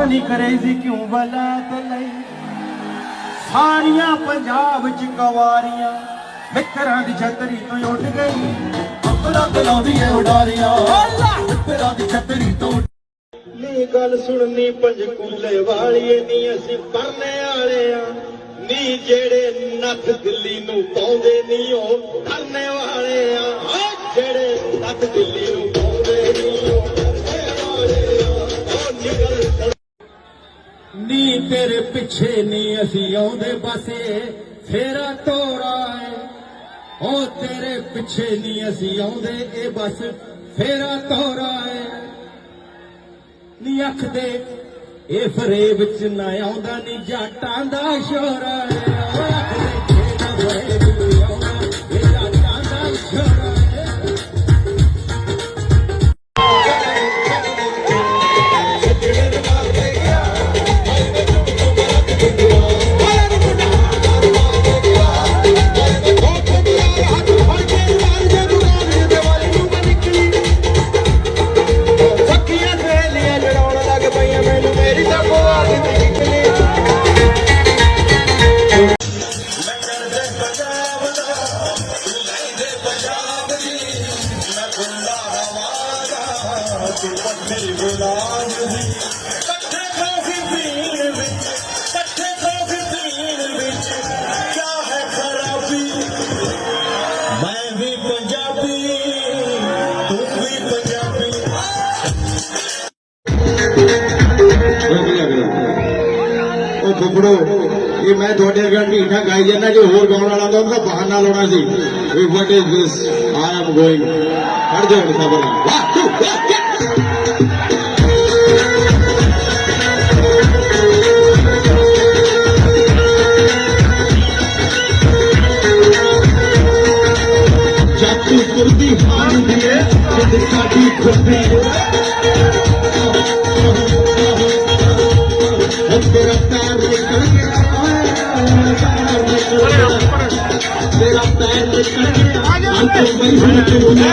ਨਹੀਂ ਕਰੇਜ਼ੀ ਕਿਉਂ ਬਲਾਤ ਲਈ? ਸਾਰੀਆਂ ਪੰਜਾਬ ਚ ਕਵਾਰੀਆਂ ਮਿੱਤਰਾਂ ਦੀ ਛਤਰੀ ਤੋਂ ਉੱਡ ਗਈ। ਅੰਬਰਾਂ ਤੇ ਲਾਉਂਦੀ ਏ ਉਡਾਰੀਆਂ ਤੇਰਾ ਦੀ ਛਤਰੀ ਤੋਂ ਨੀ ਗੱਲ ਸੁਣਨੀ ਪੰਜਕੂਲੇ ਵਾਲੀਏ ਨੀ ਅਸੀਂ ਪਰਨੇ ਵਾਲੇ ਆ ਨੀ ਜਿਹੜੇ ਨੱਥ ਦਿੱਲੀ ਨੂੰ ਪਾਉਂਦੇ ਨੀ ਉਹ ਕਰਨੇ ਵਾਲੇ ਆ ਜਿਹੜੇ ਨੱਥ ਦਿੱਲੀ ਤੇਰੇ ਪਿੱਛੇ ਨੀ ਅਸੀਂ ਆਉਂਦੇ ਬਸੇ ਫੇਰਾ ਤੋਰਾ ਏ। ਓ ਤੇਰੇ ਪਿੱਛੇ ਨੀ ਅਸੀਂ ਆਉਂਦੇ, ਇਹ ਬਸ ਫੇਰਾ ਤੋਰਾ ਏ। ਨੀ ਅੱਖ ਦੇ ਇਹ ਫਰੇਬ ਚ ਨਾ ਆਉਂਦਾ, ਨੀ ਜਾਟਾਂ ਦਾ ਸ਼ੋਰਾ ਏ। ਇਕੱਠੇ ਕਾਫੀ ਪੀਣ ਵਿੱਚ ਇਕੱਠੇ ਕਾਫੀ ਪੀਣ ਵਿੱਚ ਕਿਆ ਹੈ ਖਰਾਬੀ ਮੈਂ ਵੀ ਪੰਜਾਬੀ ਤੂੰ ਵੀ ਪੰਜਾਬੀ ਉਹ ਫੁੱਫੜੋ ਇਹ ਮੈਂ ਤੁਹਾਡੇ ਅੱਗੇ ਢੀਠਾ ਗਾਈ ਜਾਂਦਾ ਜੋ ਹੋਰ ਗਾਉਣ ਵਾਲਾ ਹੁੰਦਾ ਉਹਦਾ ਬਹਾਨਾ ਲਾਉਣਾ ਸੀ ਵੀ what is this I am going ਹਟ ਜਾਓ ਸਬਰ ਵਾਹ ਟੂ ਜਾਤੀ ਕੁਰਦੀ ਹਾਨ ਦੀਏ ਜਿੰਦ ਸਾਡੀ ਖੁਰਦੀ ਤੇਰਾ ਪੈਰ ਨਿਕਲ ਗਿਆ ਤੇਰਾ ਪੈਰ ਨਿਕਲ ਗਿਆ ਅੰਤ ਮੈਂ ਹੁਣ ਤੂੰ ਨਾ